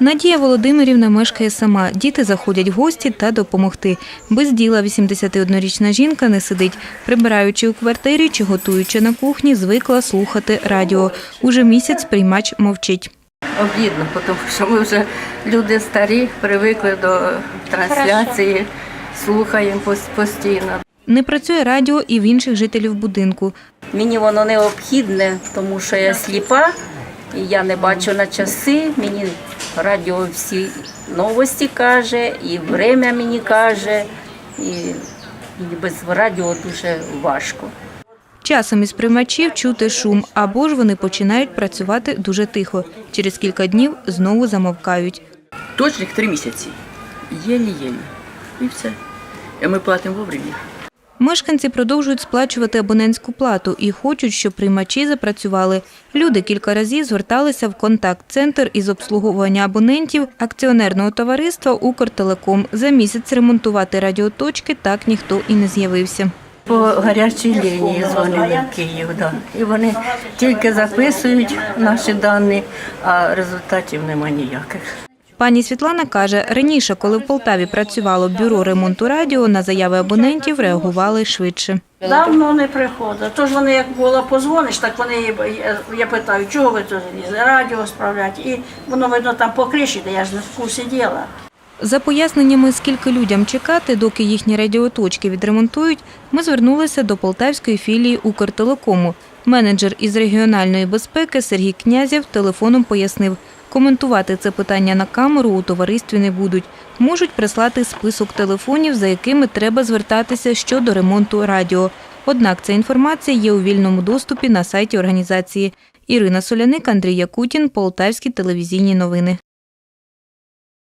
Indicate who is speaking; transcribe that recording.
Speaker 1: Надія Володимирівна мешкає сама. Діти заходять в гості та допомогти. Без діла 81-річна жінка не сидить. Прибираючи у квартирі чи готуючи на кухні, звикла слухати радіо. Уже місяць приймач мовчить.
Speaker 2: Обідно, тому що ми вже люди старі, привикли до трансляції, слухаємо постійно.
Speaker 1: Не працює радіо і в інших жителів будинку.
Speaker 2: Мені воно необхідне, тому що я сліпа, і я не бачу на часи. Мені радіо всі новості каже, і время мені каже, і, і без радіо дуже важко.
Speaker 1: Часом із приймачів чути шум, або ж вони починають працювати дуже тихо. Через кілька днів знову замовкають.
Speaker 3: Точних три місяці. Єлі-єлі. І все. І ми платимо вовремя.
Speaker 1: Мешканці продовжують сплачувати абонентську плату і хочуть, щоб приймачі запрацювали. Люди кілька разів зверталися в контакт-центр із обслуговування абонентів акціонерного товариства Укртелеком. За місяць ремонтувати радіоточки так ніхто і не з'явився.
Speaker 2: По гарячій лінії дзвонили в Київ, да. і вони тільки записують наші дані, а результатів нема ніяких.
Speaker 1: Пані Світлана каже, раніше, коли в Полтаві працювало бюро ремонту радіо, на заяви абонентів реагували швидше.
Speaker 4: Давно не приходить. Тож вони як було позвониш, так вони я, питаю, чого ви тут радіо справляти. І воно видно там по криші, де я ж не в курсі діла.
Speaker 1: За поясненнями, скільки людям чекати, доки їхні радіоточки відремонтують, ми звернулися до полтавської філії Укртелекому. Менеджер із регіональної безпеки Сергій Князєв телефоном пояснив, коментувати це питання на камеру у товаристві не будуть. Можуть прислати список телефонів, за якими треба звертатися щодо ремонту радіо. Однак ця інформація є у вільному доступі на сайті організації. Ірина Соляник, Андрій Якутін, Полтавські телевізійні новини.